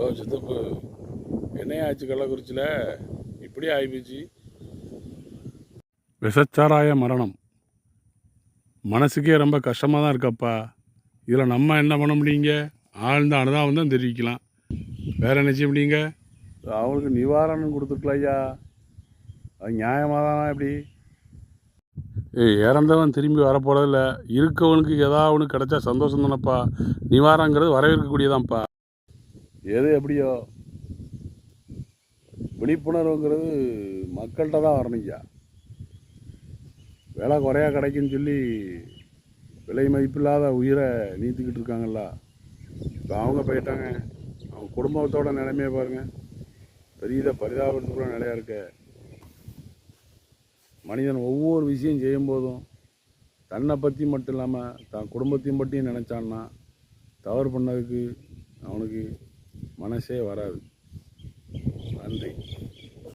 ஓ சித்தப்பு என்னையாச்சு கள்ளக்குறிச்சியில் இப்படி ஆகிப்போச்சு. விஷச்சாராய மரணம். மனசுக்கே ரொம்ப கஷ்டமாக தான் இருக்கப்பா. இதில் நம்ம என்ன பண்ண முடியுங்க? ஆழ்ந்த அனுதாபம் தான் தெரிவிக்கலாம். வேற என்ன செய்ய முடியுங்க? அவங்களுக்கு நிவாரணம் கொடுத்துருக்கலாம் ஐயா. அது நியாயமாக தானா எப்படி? ஏய் இறந்தவன் திரும்பி வரப்போறதில்ல. இருக்கவனுக்கு ஏதாவது ஒன்று கிடைச்சா சந்தோஷம் தானப்பா. நிவாரணங்கிறது வரவேற்கக்கூடியதான்ப்பா. எது எப்படியோ. விழிப்புணர்வுங்கிறது மக்கள்கிட்ட தான் வரணுங்கய்யா விலை குறையா கிடைக்குன்னு சொல்லி விலை மதிப்பில்லாத உயிரை நீத்திக்கிட்டு இருக்காங்கல்ல. இப்போ அவங்க போயிட்டாங்க. அவங்க குடும்பத்தோட நிலைமையை பாருங்க. பெரிய பரிதாபத்துக்குள்ள நிலையா இருக்க. மனிதன் ஒவ்வொரு விஷயம் செய்யும்போதும் தன்னை பற்றி மட்டும் இல்லாமல் தான் குடும்பத்தையும் பற்றியும் நினச்சான்னா தவறு பண்ணதுக்கு அவனுக்கு மனசே வராது. நன்றி.